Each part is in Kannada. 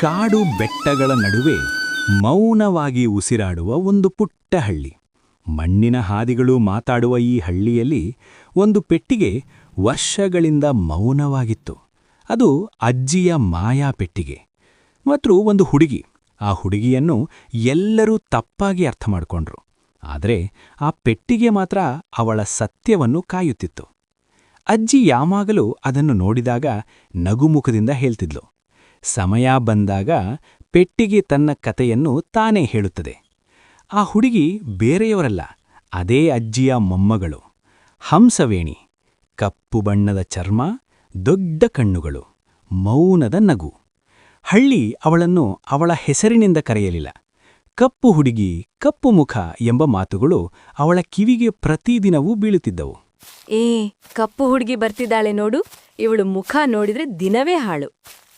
ಕಾಡು ಬೆಟ್ಟಗಳ ನಡುವೆ ಮೌನವಾಗಿ ಉಸಿರಾಡುವ ಒಂದು ಪುಟ್ಟ ಹಳ್ಳಿ. ಮಣ್ಣಿನ ಹಾದಿಗಳು ಮಾತಾಡುವ ಈ ಹಳ್ಳಿಯಲ್ಲಿ ಒಂದು ಪೆಟ್ಟಿಗೆ ವರ್ಷಗಳಿಂದ ಮೌನವಾಗಿತ್ತು. ಅದು ಅಜ್ಜಿಯ ಮಾಯಾ ಪೆಟ್ಟಿಗೆ. ಮತ್ತು ಒಂದು ಹುಡುಗಿ. ಆ ಹುಡುಗಿಯನ್ನು ಎಲ್ಲರೂ ತಪ್ಪಾಗಿ ಅರ್ಥ ಮಾಡಿಕೊಂಡ್ರು. ಆದರೆ ಆ ಪೆಟ್ಟಿಗೆ ಮಾತ್ರ ಅವಳ ಸತ್ಯವನ್ನು ಕಾಯುತ್ತಿತ್ತು. ಅಜ್ಜಿ ಯಾವಾಗಲೂ ಅದನ್ನು ನೋಡಿದಾಗ ನಗುಮುಖದಿಂದ ಹೇಳ್ತಿದ್ಲು. ಸಮಯ ಬಂದಾಗ ಪೆಟ್ಟಿಗೆ ತನ್ನ ಕತೆಯನ್ನು ತಾನೇ ಹೇಳುತ್ತದೆ. ಆ ಹುಡುಗಿ ಬೇರೆಯವರಲ್ಲ, ಅದೇ ಅಜ್ಜಿಯ ಮೊಮ್ಮಗಳು. ಹಂಸವೇಣಿ, ಕಪ್ಪು ಬಣ್ಣದ ಚರ್ಮ, ದೊಡ್ಡ ಕಣ್ಣುಗಳು, ಮೌನದ ನಗು. ಹಳ್ಳಿ ಅವಳನ್ನು ಅವಳ ಹೆಸರಿನಿಂದ ಕರೆಯಲಿಲ್ಲ. ಕಪ್ಪು ಹುಡುಗಿ, ಕಪ್ಪು ಮುಖ ಎಂಬ ಮಾತುಗಳು ಅವಳ ಕಿವಿಗೆ ಪ್ರತಿದಿನವೂ ಬೀಳುತ್ತಿದ್ದವು. ಏ, ಕಪ್ಪು ಹುಡುಗಿ ಬರ್ತಿದ್ದಾಳೆ ನೋಡು. ಇವಳು ಮುಖ ನೋಡಿದ್ರೆ ದಿನವೇ ಹಾಳು.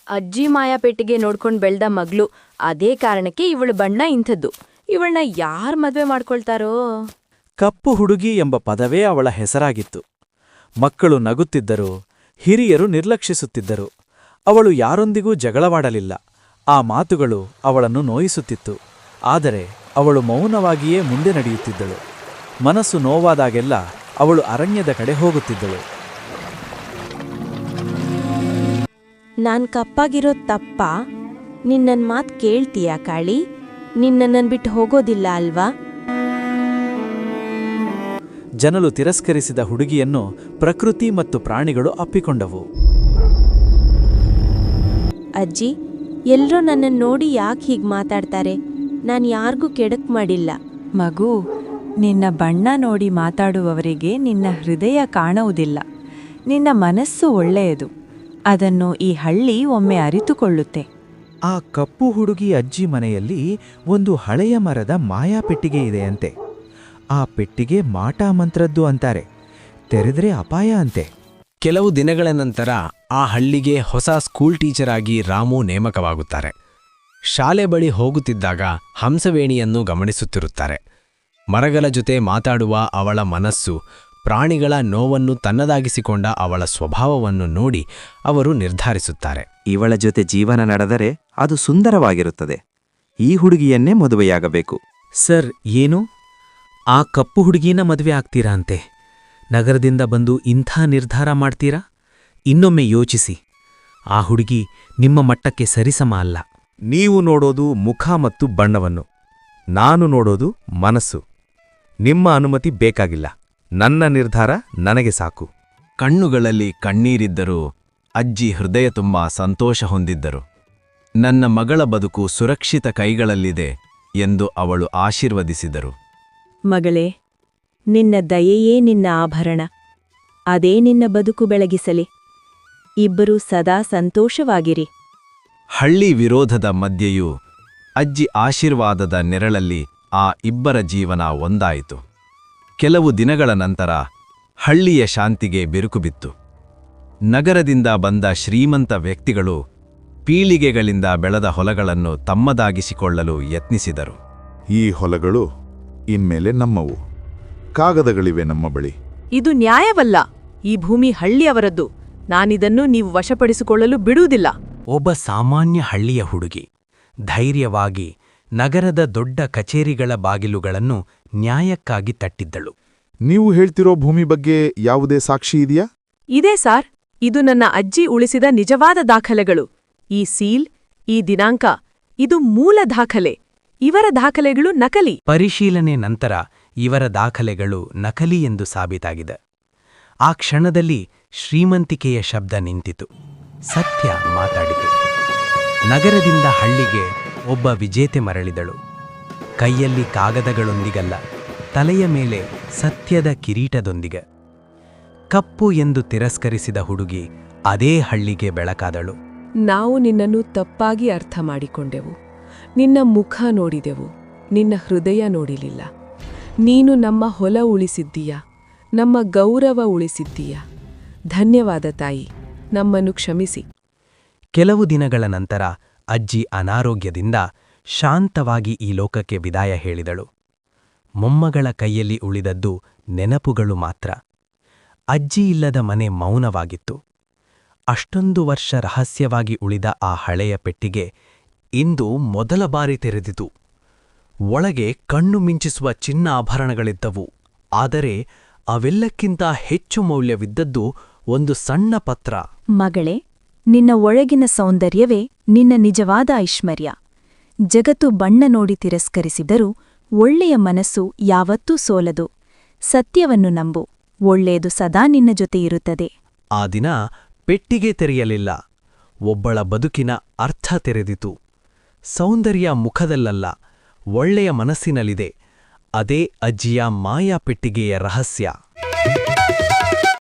ಅಜ್ಜಿ ಮಾಯಾಪೇಟೆಗೆ ನೋಡ್ಕೊಂಡು ಬೆಳೆದ ಮಗಳು. ಅದೇ ಕಾರಣಕ್ಕೆ ಇವಳ ಬಣ್ಣ ಇಂಥದ್ದು. ಇವಳನ್ನ ಯಾರ್ ಮದ್ವೆ ಮಾಡ್ಕೊಳ್ತಾರೋ? ಕಪ್ಪು ಹುಡುಗಿ ಎಂಬ ಪದವೇ ಅವಳ ಹೆಸರಾಗಿತ್ತು. ಮಕ್ಕಳು ನಗುತ್ತಿದ್ದರು, ಹಿರಿಯರು ನಿರ್ಲಕ್ಷಿಸುತ್ತಿದ್ದರು. ಅವಳು ಯಾರೊಂದಿಗೂ ಜಗಳವಾಡಲಿಲ್ಲ. ಆ ಮಾತುಗಳು ಅವಳನ್ನು ನೋಯಿಸುತ್ತಿತ್ತು. ಆದರೆ ಅವಳು ಮೌನವಾಗಿಯೇ ಮುಂದೆ ನಡೆಯುತ್ತಿದ್ದಳು. ಮನಸ್ಸು ನೋವಾದಾಗೆಲ್ಲ ಅವಳು ಅರಣ್ಯದ ಕಡೆ ಹೋಗುತ್ತಿದ್ದಳು. ನಾನ್ ಕಪ್ಪಾಗಿರೋ ತಪ್ಪ. ನಿನ್ನನ್ ಮಾತು ಕೇಳ್ತೀಯಾ ಕಾಳಿ? ನಿನ್ನನ್ನು ಬಿಟ್ಟು ಹೋಗೋದಿಲ್ಲ ಅಲ್ವಾ? ಜನರು ತಿರಸ್ಕರಿಸಿದ ಹುಡುಗಿಯನ್ನು ಪ್ರಕೃತಿ ಮತ್ತು ಪ್ರಾಣಿಗಳು ಅಪ್ಪಿಕೊಂಡವು. ಅಜ್ಜಿ ಎಲ್ಲರೂ ನನ್ನನ್ನು ನೋಡಿ ಯಾಕೆ ಹೀಗೆ ಮಾತಾಡ್ತಾರೆ? ನಾನು ಯಾರಿಗೂ ಕೆಡಕ್ ಮಾಡಿಲ್ಲ. ಮಗು ನಿನ್ನ ಬಣ್ಣ ನೋಡಿ ಮಾತಾಡುವವರಿಗೆ ನಿನ್ನ ಹೃದಯ ಕಾಣುವುದಿಲ್ಲ. ನಿನ್ನ ಮನಸ್ಸು ಒಳ್ಳೆಯದು. ಅದನ್ನು ಈ ಹಳ್ಳಿ ಒಮ್ಮೆ ಅರಿತುಕೊಳ್ಳುತ್ತೆ. ಆ ಕಪ್ಪು ಹುಡುಗಿ ಅಜ್ಜಿ ಮನೆಯಲ್ಲಿ ಒಂದು ಹಳೆಯ ಮರದ ಮಾಯಾ ಪೆಟ್ಟಿಗೆ ಇದೆಯಂತೆ ಆ ಪೆಟ್ಟಿಗೆ ಮಾಟಾ ಮಂತ್ರದ್ದು ಅಂತಾರೆ. ತೆರೆದ್ರೆ ಅಪಾಯ ಅಂತೆ. ಕೆಲವು ದಿನಗಳ ನಂತರ ಆ ಹಳ್ಳಿಗೆ ಹೊಸ ಸ್ಕೂಲ್ ಟೀಚರ್ ಆಗಿ ರಾಮು ನೇಮಕವಾಗುತ್ತಾರೆ. ಶಾಲೆ ಬಳಿ ಹೋಗುತ್ತಿದ್ದಾಗ ಹಂಸವೇಣಿಯನ್ನು ಗಮನಿಸುತ್ತಿರುತ್ತಾರೆ. ಮರಗಳ ಜೊತೆ ಮಾತಾಡುವ ಅವಳ ಮನಸ್ಸು ಪ್ರಾಣಿಗಳ ನೋವನ್ನು ತನ್ನದಾಗಿಸಿಕೊಂಡ ಅವಳ ಸ್ವಭಾವವನ್ನು ನೋಡಿ ಅವರು ನಿರ್ಧರಿಸುತ್ತಾರೆ. ಇವಳ ಜೊತೆ ಜೀವನ ನಡೆದರೆ ಅದು ಸುಂದರವಾಗಿರುತ್ತದೆ. ಈ ಹುಡುಗಿಯನ್ನೇ ಮದುವೆಯಾಗಬೇಕು. ಸರ್ ಏನು? ಆ ಕಪ್ಪು ಹುಡುಗಿನ ಮದುವೆ ಆಗ್ತೀರಾ ಅಂತೆ? ನಗರದಿಂದ ಬಂದು ಇಂಥ ನಿರ್ಧಾರ ಮಾಡ್ತೀರಾ? ಇನ್ನೊಮ್ಮೆ ಯೋಚಿಸಿ. ಆ ಹುಡುಗಿ ನಿಮ್ಮ ಮಟ್ಟಕ್ಕೆ ಸರಿಸಮ ಅಲ್ಲ. ನೀವು ನೋಡೋದು ಮುಖ ಮತ್ತು ಬಣ್ಣವನ್ನು. ನಾನು ನೋಡೋದು ಮನಸ್ಸು. ನಿಮ್ಮ ಅನುಮತಿ ಬೇಕಾಗಿಲ್ಲ. ನನ್ನ ನಿರ್ಧಾರ ನನಗೆ ಸಾಕು. ಕಣ್ಣುಗಳಲ್ಲಿ ಕಣ್ಣೀರಿದ್ದರೂ ಅಜ್ಜಿ ಹೃದಯ ತುಂಬ ಸಂತೋಷ ಹೊಂದಿದ್ದರು. ನನ್ನ ಮಗಳ ಬದುಕು ಸುರಕ್ಷಿತ ಕೈಗಳಲ್ಲಿದೆ ಎಂದು ಅವಳು ಆಶೀರ್ವದಿಸಿದರು. ಮಗಳೇ ನಿನ್ನ ದಯೆಯೇ ನಿನ್ನ ಆಭರಣ. ಅದೇ ನಿನ್ನ ಬದುಕು ಬೆಳಗಿಸಲಿ. ಇಬ್ಬರೂ ಸದಾ ಸಂತೋಷವಾಗಿರಿ. ಹಳ್ಳಿ ವಿರೋಧದ ಮಧ್ಯೆಯೂ ಅಜ್ಜಿ ಆಶೀರ್ವಾದದ ನೆರಳಲ್ಲಿ ಆ ಇಬ್ಬರ ಜೀವನ ಒಂದಾಯಿತು. ಕೆಲವು ದಿನಗಳ ನಂತರ ಹಳ್ಳಿಯ ಶಾಂತಿಗೆ ಬಿರುಕು ಬಿತ್ತು. ನಗರದಿಂದ ಬಂದ ಶ್ರೀಮಂತ ವ್ಯಕ್ತಿಗಳು ಪೀಳಿಗೆಗಳಿಂದ ಬೆಳೆದ ಹೊಲಗಳನ್ನು ತಮ್ಮದಾಗಿಸಿಕೊಳ್ಳಲು ಯತ್ನಿಸಿದರು. ಈ ಹೊಲಗಳು ಇನ್ಮೇಲೆ ನಮ್ಮವು. ಕಾಗದಗಳಿವೆ ನಮ್ಮ ಬಳಿ. ಇದು ನ್ಯಾಯವಲ್ಲ. ಈ ಭೂಮಿ ಹಳ್ಳಿಯವರದ್ದು. ನಾನಿದನ್ನು ನೀವು ವಶಪಡಿಸಿಕೊಳ್ಳಲು ಬಿಡುವುದಿಲ್ಲ. ಒಬ್ಬ ಸಾಮಾನ್ಯ ಹಳ್ಳಿಯ ಹುಡುಗಿ ಧೈರ್ಯವಾಗಿ ನಗರದ ದೊಡ್ಡ ಕಚೇರಿಗಳ ಬಾಗಿಲುಗಳನ್ನು ನ್ಯಾಯಕ್ಕಾಗಿ ತಟ್ಟಿದ್ದಳು. ನೀವು ಹೇಳ್ತಿರೋ ಭೂಮಿ ಬಗ್ಗೆ ಯಾವುದೇ ಸಾಕ್ಷಿ ಇದೆಯಾ? ಇದೇ ಸಾರ್. ಇದು ನನ್ನ ಅಜ್ಜಿ ಉಳಿಸಿದ ನಿಜವಾದ ದಾಖಲೆಗಳು. ಈ ಸೀಲ್ ಈ ದಿನಾಂಕ ಇದು ಮೂಲ ದಾಖಲೆ. ಇವರ ದಾಖಲೆಗಳು ನಕಲಿ. ಪರಿಶೀಲನೆ ನಂತರ ಇವರ ದಾಖಲೆಗಳು ನಕಲಿ ಎಂದು ಸಾಬೀತಾಗಿದೆ. ಆ ಕ್ಷಣದಲ್ಲಿ ಶ್ರೀಮಂತಿಕೆಯ ಶಬ್ದ ನಿಂತಿತು. ಸತ್ಯ ಮಾತಾಡಿತು. ನಗರದಿಂದ ಹಳ್ಳಿಗೆ ಒಬ್ಬ ವಿಜೇತೆ ಮರಳಿದಳು. ಕೈಯಲ್ಲಿ ಕಾಗದಗಳೊಂದಿಗಲ್ಲ ತಲೆಯ ಮೇಲೆ ಸತ್ಯದ ಕಿರೀಟದೊಂದಿಗೆ. ಕಪ್ಪು ಎಂದು ತಿರಸ್ಕರಿಸಿದ ಹುಡುಗಿ ಅದೇ ಹಳ್ಳಿಗೆ ಬೆಳಕಾದಳು. ನಾವು ನಿನ್ನನ್ನು ತಪ್ಪಾಗಿ ಅರ್ಥ ಮಾಡಿಕೊಂಡೆವು. ನಿನ್ನ ಮುಖ ನೋಡಿದೆವು. ನಿನ್ನ ಹೃದಯ ನೋಡಿಲಿಲ್ಲ. ನೀನು ನಮ್ಮ ಹೊಲ ಉಳಿಸಿದ್ದೀಯ? ನಮ್ಮ ಗೌರವ ಉಳಿಸಿದ್ದೀಯ? ಧನ್ಯವಾದ ತಾಯಿ. ನಮ್ಮನ್ನು ಕ್ಷಮಿಸಿ. ಕೆಲವು ದಿನಗಳ ನಂತರ ಅಜ್ಜಿ ಅನಾರೋಗ್ಯದಿಂದ ಶಾಂತವಾಗಿ ಈ ಲೋಕಕ್ಕೆ ವಿದಾಯ ಹೇಳಿದಳು. ಮೊಮ್ಮಗಳ ಕೈಯಲ್ಲಿ ಉಳಿದದ್ದು ನೆನಪುಗಳು ಮಾತ್ರ. ಅಜ್ಜಿ ಇಲ್ಲದ ಮನೆ ಮೌನವಾಗಿತ್ತು. ಅಷ್ಟೊಂದು ವರ್ಷ ರಹಸ್ಯವಾಗಿ ಉಳಿದ ಆ ಹಳೆಯ ಪೆಟ್ಟಿಗೆ ಇಂದು ಮೊದಲ ಬಾರಿ ತೆರೆದಿತು. ಒಳಗೆ ಕಣ್ಣು ಮಿಂಚಿಸುವ ಚಿನ್ನ ಆಭರಣಗಳಿದ್ದವು. ಆದರೆ ಅವೆಲ್ಲಕ್ಕಿಂತ ಹೆಚ್ಚು ಮೌಲ್ಯವಿದ್ದದ್ದು ಒಂದು ಸಣ್ಣ ಪತ್ರ. ಮಗಳೇ ನಿನ್ನ ಒಳಗಿನ ಸೌಂದರ್ಯವೇ ನಿನ್ನ ನಿಜವಾದ ಐಶ್ವರ್ಯ. ಜಗತ್ತು ಬಣ್ಣ ನೋಡಿ ತಿರಸ್ಕರಿಸಿದರೂ ಒಳ್ಳೆಯ ಮನಸ್ಸು ಯಾವತ್ತೂ ಸೋಲದು. ಸತ್ಯವನ್ನು ನಂಬು, ಒಳ್ಳೆಯದು ಸದಾ ನಿನ್ನ ಜೊತೆ ಇರುತ್ತದೆ. ಆ ದಿನ ಪೆಟ್ಟಿಗೆ ತೆರೆಯಲಿಲ್ಲ, ಒಬ್ಬಳ ಬದುಕಿನ ಅರ್ಥ ತೆರೆದಿತು. ಸೌಂದರ್ಯ ಮುಖದಲ್ಲಲ್ಲ, ಒಳ್ಳೆಯ ಮನಸ್ಸಿನಲ್ಲಿದೆ, ಅದೇ ಅಜ್ಜಿಯ ಮಾಯಾ ಪೆಟ್ಟಿಗೆಯ ರಹಸ್ಯ.